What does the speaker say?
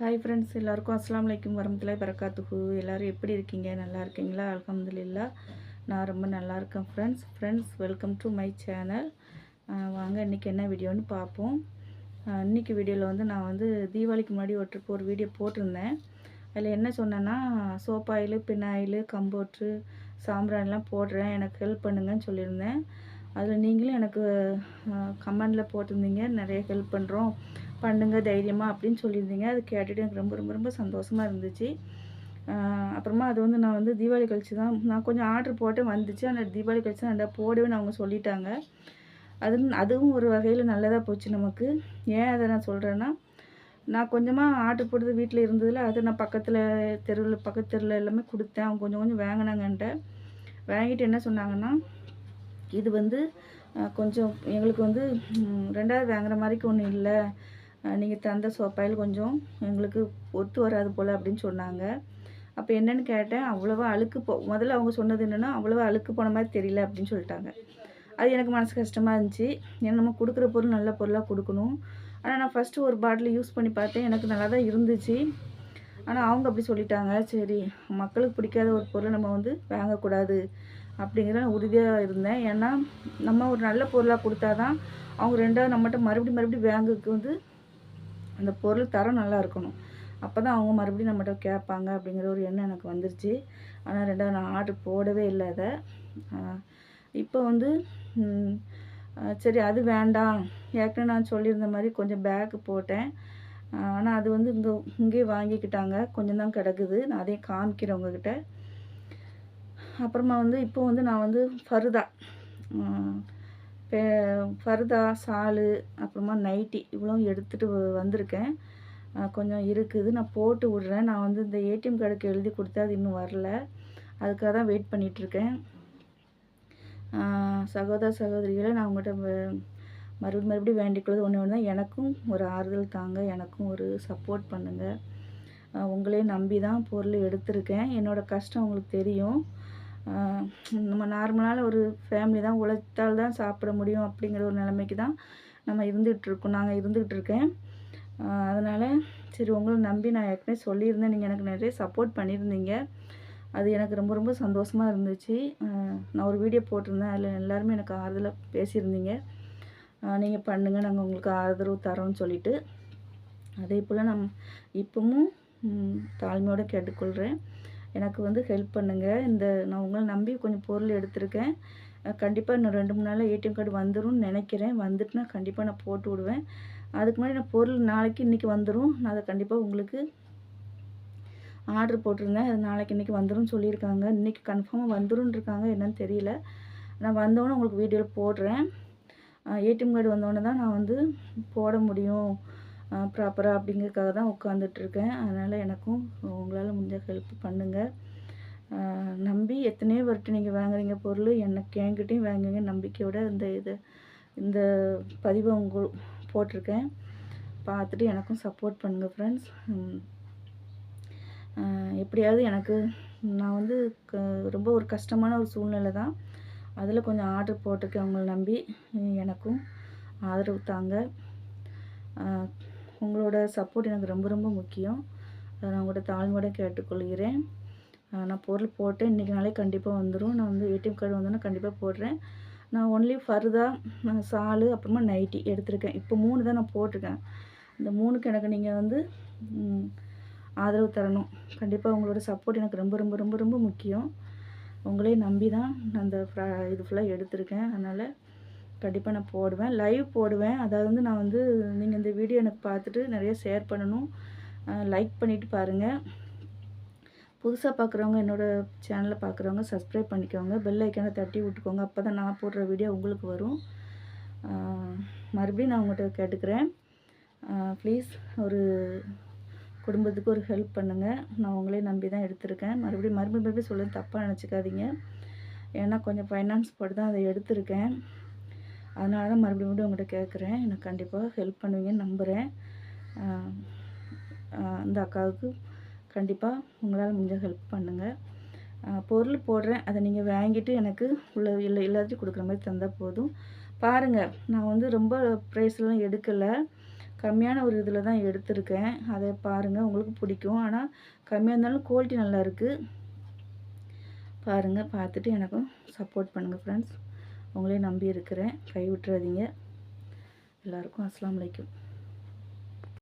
Hi friends எல்லாருக்கும் அஸ்லாம் வலைக்கும் வரமத்துல பரக்காத்துக்கு எல்லோரும் எப்படி இருக்கீங்க? நல்லா இருக்கீங்களா? அல்ஹம்துலில்லா. நான் ரொம்ப நல்லா இருக்கேன் friends friends welcome to my channel வாங்க இன்றைக்கி என்ன வீடியோன்னு பார்ப்போம். இன்றைக்கி இன்னைக்கு வீடியோவில் வந்து நான் வந்து தீபாவளிக்கு முன்னாடி ஒரு ஒரு வீடியோ போட்டிருந்தேன். அதில் என்ன சொன்னேன்னா சோப் ஆயில் பின்னாயில் கம்போட்ரு சாம்பிராணிலாம் போடுறேன். எனக்கு ஹெல்ப் பண்ணுங்கன்னு சொல்லியிருந்தேன். அதில் நீங்களும் எனக்கு கமெண்டில் போட்டிருந்தீங்க. நிறைய ஹெல்ப் பண்ணுறோம் பண்ணுங்கள் தைரியமாக அப்படின்னு சொல்லியிருந்தீங்க. அது கேட்டுட்டு எனக்கு ரொம்ப ரொம்ப ரொம்ப சந்தோஷமாக இருந்துச்சு. அப்புறமா அது வந்து நான் வந்து தீபாவளி கழிச்சு தான் நான் கொஞ்சம் ஆர்டர் போட்டு வந்துச்சு. ஆனால் தீபாவளி கழிச்சு தான் ரெண்டா போடுவேன்னு அவங்க சொல்லிட்டாங்க. அது அதுவும் ஒரு வகையில் நல்லதாக போச்சு நமக்கு. ஏன் அதை நான் சொல்கிறேன்னா நான் கொஞ்சமாக ஆர்டர் போட்டது வீட்டில் இருந்ததில் அது நான் பக்கத்தில் தெருவில் பக்கத்து தெருவில் எல்லாமே கொடுத்தேன். அவங்க கொஞ்சம் கொஞ்சம் வாங்கினாங்கன்ட்ட வாங்கிட்டு என்ன சொன்னாங்கன்னா இது வந்து கொஞ்சம் எங்களுக்கு வந்து ரெண்டாவது வாங்குற மாதிரிக்கு ஒன்றும் இல்லை. நீங்கள் தந்த சோப்பாயில் கொஞ்சம் எங்களுக்கு ஒத்து வராது போல் அப்படின்னு சொன்னாங்க. அப்போ என்னன்னு கேட்டேன் அவ்வளோவா அழுக்கு போ முதல்ல அவங்க சொன்னது என்னென்னா அவ்வளோவா அழுக்கு போன மாதிரி தெரியல அப்படின்னு சொல்லிட்டாங்க. அது எனக்கு மனசு கஷ்டமாக இருந்துச்சு. ஏன்னா நம்ம கொடுக்குற பொருள் நல்ல பொருளாக கொடுக்கணும். ஆனால் நான் ஃபஸ்ட்டு ஒரு பாட்டில் யூஸ் பண்ணி பார்த்தேன் எனக்கு நல்லா தான் இருந்துச்சு. ஆனால் அவங்க அப்படி சொல்லிட்டாங்க சரி மக்களுக்கு பிடிக்காத ஒரு பொருளை நம்ம வந்து வாங்கக்கூடாது அப்படிங்கிற உறுதியாக இருந்தேன். ஏன்னா நம்ம ஒரு நல்ல பொருளாக கொடுத்தா தான் அவங்க ரெண்டாவது நம்மகிட்ட மறுபடியும் மறுபடியும் வாங்குறதுக்கு வந்து அந்த பொருள் தரம் நல்லா இருக்கணும். அப்போ தான் அவங்க மறுபடியும் நம்மகிட்ட கேட்பாங்க அப்படிங்கிற ஒரு எண்ணம் எனக்கு வந்துருச்சு. ஆனால் ரெண்டாவது நான் ஆர்டர் போடவே இல்லை அதை. இப்போ வந்து சரி அது வேண்டாம். ஏற்கனவே நான் சொல்லியிருந்த மாதிரி கொஞ்சம் பேக்கு போட்டேன். ஆனால் அது வந்து இங்கே இங்கேயே வாங்கிக்கிட்டாங்க. கொஞ்சம் தான் கிடக்குது. நான் அதையும் காமிக்கிறேன் உங்ககிட்ட. அப்புறமா வந்து இப்போ வந்து நான் வந்து ஃபருதா ஃபர்தா சாலு அப்புறமா நைட்டி இவ்வளோ எடுத்துகிட்டு வந்திருக்கேன். கொஞ்சம் இருக்குது. நான் போட்டு விட்றேன். நான் வந்து இந்த ஏடிஎம் கார்டுக்கு எழுதி கொடுத்தா அது இன்னும் வரல. அதுக்காக தான் வெயிட் பண்ணிகிட்ருக்கேன் சகோதர சகோதரிகளை நான் உங்கள்கிட்ட மறுபடியும் மறுபடியும் வேண்டிக்கொள்வது ஒன்று ஒன்று தான் எனக்கும் ஒரு ஆறுதல் தாங்க. எனக்கும் ஒரு சப்போர்ட் பண்ணுங்கள் உங்களே நம்பி தான் பொருள் எடுத்திருக்கேன். என்னோடய கஷ்டம் உங்களுக்கு தெரியும். நம்ம நார்மலான ஒரு ஃபேமிலி தான் உழைத்தால் தான் சாப்பிட முடியும் அப்படிங்கிற ஒரு நிலைமைக்கு தான் நம்ம இருந்துகிட்ருக்கோம் நாங்கள் இருந்துக்கிட்டு இருக்கேன். அதனால் சரி உங்களை நம்பி நான் ஏற்கனவே சொல்லியிருந்தேன். நீங்கள் எனக்கு நிறைய சப்போர்ட் பண்ணியிருந்தீங்க. அது எனக்கு ரொம்ப ரொம்ப சந்தோஷமாக இருந்துச்சு. நான் ஒரு வீடியோ போட்டிருந்தேன். அதில் எல்லாருமே எனக்கு ஆறுதலாக பேசியிருந்தீங்க. நீங்கள் பண்ணுங்கள் நாங்கள் உங்களுக்கு ஆதரவு தரோன்னு சொல்லிட்டு. அதே போல் நம் இப்பவும் தாழ்மையோடு கேட்டுக்கொள்கிறேன் எனக்கு வந்து ஹெல்ப் பண்ணுங்கள் இந்த நான் உங்களை நம்பி கொஞ்சம் பொருள் எடுத்திருக்கேன். கண்டிப்பாக இன்னும் ரெண்டு மூணு நாளில் ஏடிஎம் கார்டு வந்துடும் நினைக்கிறேன். வந்துட்டுனா கண்டிப்பாக நான் போட்டு விடுவேன். அதுக்கு முன்னாடி நான் பொருள் நாளைக்கு இன்றைக்கி வந்துடும் நான் அதை கண்டிப்பாக உங்களுக்கு ஆர்டர் போட்டிருந்தேன். அது நாளைக்கு இன்றைக்கி வந்துரும்னு சொல்லியிருக்காங்க. இன்றைக்கி கன்ஃபார்மாக வந்துடும் இருக்காங்க. என்னன்னு தெரியல. நான் வந்தோடனே உங்களுக்கு வீடியோவில் போடுறேன். ஏடிஎம் கார்டு வந்தோடனே தான் நான் வந்து போட முடியும். ப்ராப்பராக அப்படிங்கிறதுக்காக தான் உட்காந்துட்ருக்கேன் அதனால் எனக்கும் உங்களால் முடிஞ்ச ஹெல்ப் பண்ணுங்கள் நம்பி எத்தனையோ வரட்டு நீங்கள் வாங்குறீங்க பொருள். எனக்கு என்கிட்டையும் வாங்குங்க. நம்பிக்கையோட இந்த இது இந்த பதிவை உங்க போட்டிருக்கேன். பார்த்துட்டு எனக்கும் சப்போர்ட் பண்ணுங்கள் ஃப்ரெண்ட்ஸ் எப்படியாவது எனக்கு நான் வந்து க- ரொம்ப ஒரு கஷ்டமான ஒரு சூழ்நிலை தான். அதில் கொஞ்சம் ஆர்டர் போட்டிருக்கேன் அவங்கள நம்பி. எனக்கும் ஆதரவு தாங்க. உங்களோட சப்போர்ட் எனக்கு ரொம்ப ரொம்ப முக்கியம். அதை நான் உங்கள்கிட்ட தாழ்மையோட கேட்டுக்கொள்கிறேன். நான் பொருள் போட்டேன் இன்றைக்கி நாளே கண்டிப்பாக வந்துடும் நான் வந்து ஏடிஎம் கார்டு வந்தோன்னே கண்டிப்பாக போடுறேன். நான் ஒன்லி ஃபர்தா நான் சாலு அப்புறமா நைட்டி எடுத்திருக்கேன். இப்போ மூணு தான் நான் போட்டிருக்கேன். இந்த மூணுக்கு எனக்கு நீங்கள் வந்து ஆதரவு தரணும். கண்டிப்பாக உங்களோட சப்போர்ட் எனக்கு ரொம்ப ரொம்ப ரொம்ப ரொம்ப முக்கியம். உங்களையும் நம்பி தான் நான் அந்த ஃப்ரா- இது ஃபுல்லாக எடுத்திருக்கேன். அதனால் கண்டிப்பாக நான் போடுவேன். லைவ் போடுவேன். அதாவது வந்து நான் வந்து நீங்கள் இந்த வீடியோ எனக்கு பார்த்துட்டு நிறைய ஷேர் பண்ணணும். லைக் பண்ணிவிட்டு பாருங்கள் புதுசாக பார்க்குறவங்க என்னோடய சேனலை பார்க்குறவங்க சப்ஸ்கிரைப் பண்ணிக்கோங்க. பெல் ஐக்கானை தட்டி விட்டுக்கோங்க. அப்போ தான் நான் போடுற வீடியோ உங்களுக்கு வரும். மறுபடியும் நான் உங்கள்கிட்ட கேட்டுக்கிறேன். ப்ளீஸ் ஒரு குடும்பத்துக்கு ஒரு ஹெல்ப் பண்ணுங்கள் நான் உங்களே நம்பி தான் எடுத்திருக்கேன். மறுபடியும் மறுபடியும் மறுபடியும் சொல்ல தப்பாக நினச்சிக்காதீங்க. ஏன்னா கொஞ்சம் ஃபைனான்ஸ் போட்டு தான் அதை எடுத்திருக்கேன். அதனால தான் மறுபடியும் மறுபடியும் உங்கள்கிட்ட கேட்குறேன். எனக்கு கண்டிப்பாக ஹெல்ப் பண்ணுவீங்கன்னு நம்புகிறேன் அந்த இந்த அக்காவுக்கு கண்டிப்பாக உங்களால் முடிஞ்ச ஹெல்ப் பண்ணுங்கள் பொருள் போடுறேன். அதை நீங்கள் வாங்கிட்டு எனக்கு உள்ள இல்லை எல்லாத்தையும் கொடுக்குற மாதிரி தந்தால் போதும். பாருங்கள் நான் வந்து ரொம்ப ப்ரைஸ்லாம் எடுக்கலை. கம்மியான ஒரு இதில் தான் எடுத்திருக்கேன். அதை பாருங்கள் உங்களுக்கு பிடிக்கும். ஆனால் கம்மியாக இருந்தாலும் குவாலிட்டி நல்லா இருக்குது பாருங்கள் பார்த்துட்டு எனக்கும் சப்போர்ட் பண்ணுங்கள் ஃப்ரெண்ட்ஸ் உங்களே நம்பி இருக்கிறேன். கை விட்டுறாதீங்க. எல்லாருக்கும் அஸ்லாம் வலைக்கும்